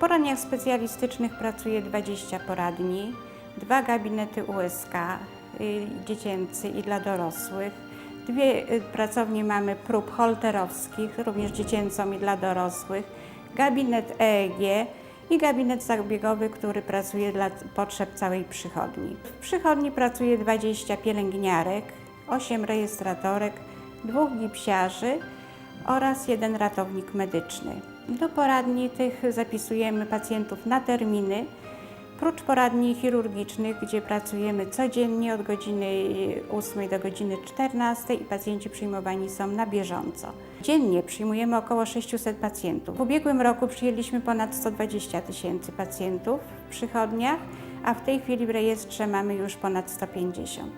poradniach specjalistycznych pracuje 20 poradni, dwa gabinety USK, y, dziecięcy i dla dorosłych. Dwie y, pracownie mamy prób holterowskich, również dziecięcą i dla dorosłych, gabinet EEG i gabinet zabiegowy, który pracuje dla potrzeb całej przychodni. W przychodni pracuje 20 pielęgniarek, 8 rejestratorek, dwóch gipsiarzy oraz jeden ratownik medyczny. Do poradni tych zapisujemy pacjentów na terminy, prócz poradni chirurgicznych, gdzie pracujemy codziennie od godziny 8 do godziny 14 i pacjenci przyjmowani są na bieżąco. Dziennie przyjmujemy około 600 pacjentów. W ubiegłym roku przyjęliśmy ponad 120 tysięcy pacjentów w przychodniach, a w tej chwili w rejestrze mamy już ponad 150.